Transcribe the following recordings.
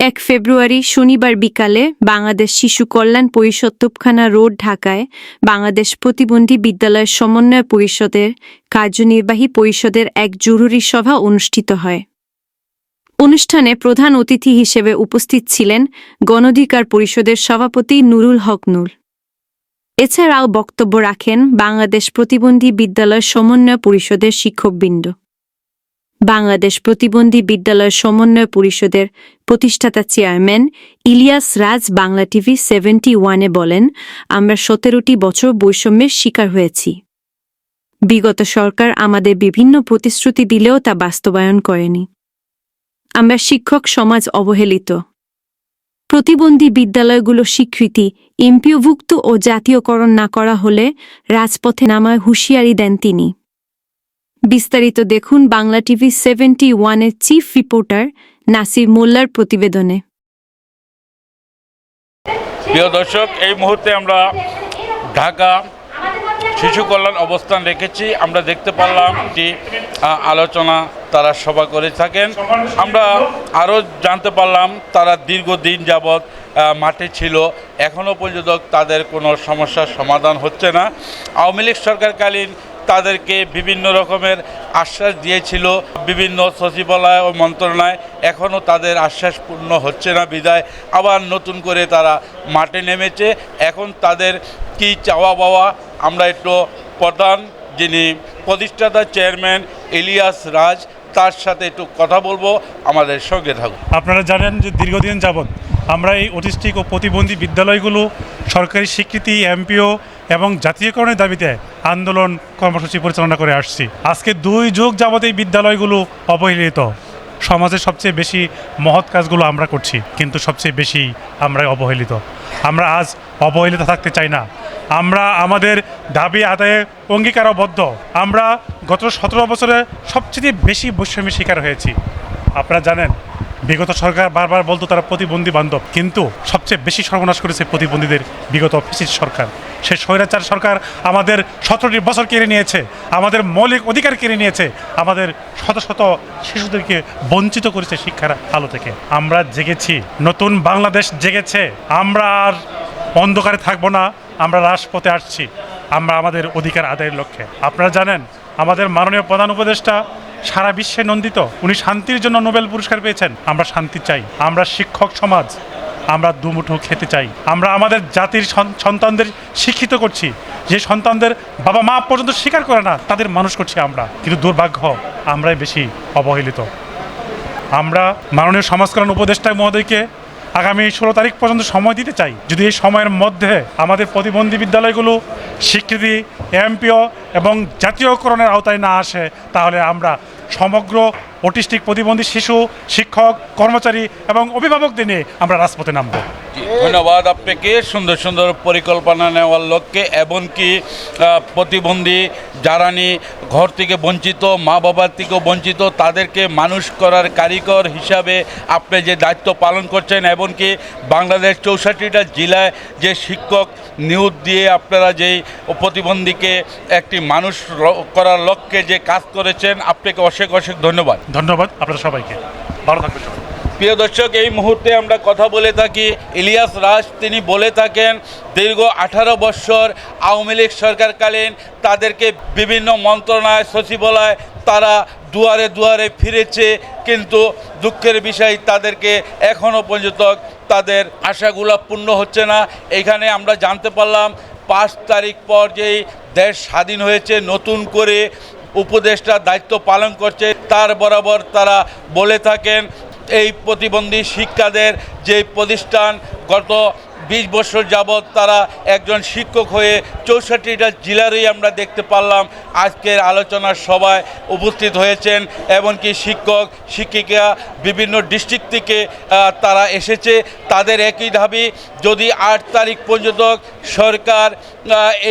এক ফেব্রুয়ারি শনিবার বিকালে বাংলাদেশ শিশু কল্যাণ পরিষদ তোপখানা রোড, ঢাকায় বাংলাদেশ প্রতিবন্ধী বিদ্যালয় সমন্বয় পরিষদের কার্যনির্বাহী পরিষদের এক জরুরি সভা অনুষ্ঠিত হয়। অনুষ্ঠানে প্রধান অতিথি হিসেবে উপস্থিত ছিলেন গণধিকার পরিষদের সভাপতি নুরুল হক নূর। এছাড়াও বক্তব্য রাখেন বাংলাদেশ প্রতিবন্ধী বিদ্যালয় সমন্বয় পরিষদের শিক্ষকবৃন্দ। বাংলাদেশ প্রতিবন্ধী বিদ্যালয় সমন্বয় পরিষদের প্রতিষ্ঠাতা chairman Ilias Raj Bangla TV seventy ওয়ানে বলেন, আমরা সতেরোটি বছর বৈষম্যের শিকার হয়েছি। বিগত সরকার আমাদের বিভিন্ন প্রতিশ্রুতি দিলেও তা বাস্তবায়ন করেনি। আমরা শিক্ষক সমাজ অবহেলিত। প্রতিবন্ধী বিদ্যালয়গুলো স্বীকৃতি এমপিওভুক্ত ও জাতীয়করণ না করা হলে রাজপথে নামায় হুঁশিয়ারি দেন তিনি। বিস্তারিত দেখুন বাংলা টিভি সেভেন্টি ওয়ানের চিফ রিপোর্টার নাসির মোল্লার প্রতিবেদনে। প্রিয় দর্শক এই মুহূর্তে আমরা ঢাকা শিশু কল্যাণ অবস্থান রেখেছি। আমরা দেখতে পারলাম আহ, আলোচনা তারা সভা করে থাকেন। আমরা আরও জানতে পারলাম তারা দীর্ঘদিন যাবৎ মাঠে ছিল। এখনও পর্যন্ত তাদের কোনো সমস্যার সমাধান হচ্ছে না। আওয়ামী লীগ সরকারকালীন তাদেরকে বিভিন্ন রকমের আশ্বাস দিয়েছিল। বিভিন্ন সচিবালয় ও মন্ত্রণালয় এখনও তাদের আশ্বাস পূর্ণ হচ্ছে না, বিদায়। আবার নতুন করে তারা মাঠে নেমেছে। এখন তাদের কি চাওয়া পাওয়া আমরা একটু প্রধান যিনি প্রতিষ্ঠাতা চেয়ারম্যান ইলিয়াস রাজ, তার সাথে একটু কথা বলব। আমাদের সঙ্গে থাকুন। আপনারা জানেন যে দীর্ঘদিন যাবৎ আমরা এই অটিস্টিক ও প্রতিবন্ধী বিদ্যালয়গুলো সরকারি স্বীকৃতি, এমপিও এবং জাতীয়করণের দাবিতে আন্দোলন কর্মসূচি পরিচালনা করে আসছি। আজকে দুই যুগ যাবৎ এই বিদ্যালয়গুলো অবহেলিত। সমাজের সবচেয়ে বেশি মহৎ কাজগুলো আমরা করছি, কিন্তু সবচেয়ে বেশি আমরা অবহেলিত। আমরা আজ অবহেলিত থাকতে চাই না। আমরা আমাদের দাবি আদায়ে অঙ্গীকারবদ্ধ। আমরা গত সতেরো বছরে সবচেয়ে বেশি বৈষম্যের শিকার হয়েছি। আপনারা জানেন বিগত সরকার বারবার বলতো তারা প্রতিবন্ধী বান্ধব, কিন্তু সবচেয়ে বেশি সর্বনাশ করেছে প্রতিবন্ধীদের বিগত ফিসিস সরকার। সে স্বৈরাচার সরকার আমাদের সতেরোটি বছর কেড়ে নিয়েছে, আমাদের মৌলিক অধিকার কেড়ে নিয়েছে, আমাদের শত শত শিশুদেরকে বঞ্চিত করেছে শিক্ষার আলো থেকে। আমরা জেগেছি, নতুন বাংলাদেশ জেগেছে, আমরা আর অন্ধকারে থাকব না, আমরা রাজপথে আসছি, আমরা আমাদের অধিকার আদায়ের লক্ষ্যে। আপনারা জানেন, আমাদের মাননীয় প্রধান উপদেষ্টা সারা বিশ্বে নন্দিত। উনি শান্তির জন্য নোবেল পুরস্কার পেয়েছেন। আমরা শান্তি চাই। আমরা শিক্ষক সমাজ। আমরা দুমুঠো খেতে চাই। আমরা আমাদের জাতির সন- সন্তানদের শিক্ষিত করছি। যে সন্তানদের বাবা মা পর্যন্ত স্বীকার করে না, তাদের মানুষ করছি আমরা। কিন্তু দুর্ভাগ্য, আমরাই বেশি অবহেলিত। আমরা মাননীয় সমাজকল্যাণ উপদেষ্টা মহোদয়কে আগামী ষোলো তারিখ পর্যন্ত সময় দিতে চাই। যদি এই সময়ের মধ্যে আমাদের প্রতিবন্ধী বিদ্যালয়গুলো স্বীকৃতি এমপিও এবং জাতীয়করণের আওতায় না আসে তাহলে আমরা সমগ্র অটিস্টিক প্রতিবন্ধী শিশু, শিক্ষক, কর্মচারী এবং অভিভাবকদের নিয়ে আমরা রাজপথে নামব। ধন্যবাদ আপনাকে। সুন্দর সুন্দর পরিকল্পনা নেওয়ার লক্ষ্যে এমনকি প্রতিবন্ধী যারা নি ঘর থেকে বঞ্চিত, মা বাবার থেকেও বঞ্চিত, তাদেরকে মানুষ করার কারিগর হিসাবে আপনি যে দায়িত্ব পালন করছেন, এমনকি বাংলাদেশ চৌষট্টিটা জেলায় যে শিক্ষক নিয়োগ দিয়ে আপনারা যেই প্রতিবন্ধীকে একটি মানুষ করার লক্ষ্যে যে কাজ করেছেন, আপনাকে অশেষ অশেষ ধন্যবাদ। ধন্যবাদ আপনাদের সবাইকে। ভালো থাকবেন সবাই। প্রিয় দর্শক, এই মুহূর্তে আমরা কথা বলে থাকি। ইলিয়াস রাজ, তিনি বলে থাকেন, দীর্ঘ আঠারো বৎসর আওয়ামী লীগ সরকারকালীন তাদেরকে বিভিন্ন মন্ত্রণালয়, সচিবালয়, তারা দুয়ারে দুয়ারে ফিরেছে, কিন্তু দুঃখের বিষয়, তাদেরকে এখনও পর্যন্ত তাদের আশাগুলো পূর্ণ হচ্ছে না। এখানে আমরা জানতে পারলাম, পাঁচ তারিখ পর যেই দেশ স্বাধীন হয়েছে, নতুন করে উপদেষ্টার দায়িত্ব পালন করছে, তার বরাবর তারা বলে থাকেন, এই প্রতিবন্ধী শিক্ষাদের যে প্রতিষ্ঠান, গত বিশ বছর যাবৎ তারা একজন শিক্ষক হয়ে চৌষট্টিটা জেলারই আমরা দেখতে পারলাম। আজকের আলোচনার সভায় উপস্থিত হয়েছেন এমনকি শিক্ষক, শিক্ষিকা বিভিন্ন ডিস্ট্রিক্ট থেকে তারা এসেছে। তাদের একই দাবি, যদি আট তারিখ পর্যন্ত সরকার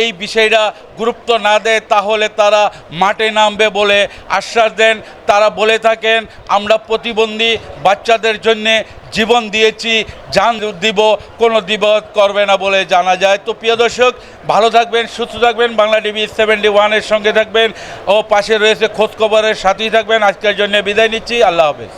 এই বিষয়টা গুরুত্ব না দেয়, তাহলে তারা মাঠে নামবে বলে আশ্বাস দেন। তারা বলে থাকেন, আমরা প্রতিবন্ধী বাচ্চাদের জন্যে জীবন দিয়েছি যান দিব, কোনো দিবত করবে না বলে জানা যায়। তো প্রিয় দর্শক, ভালো থাকবেন, সুস্থ থাকবেন, বাংলা টিভি সেভেন্টি ওয়ানের সঙ্গে থাকবেন ও পাশে রয়েছে খোঁজখবরের সাথেই থাকবেন। আজকের জন্য বিদায় নিচ্ছি, আল্লাহ হাফেজ।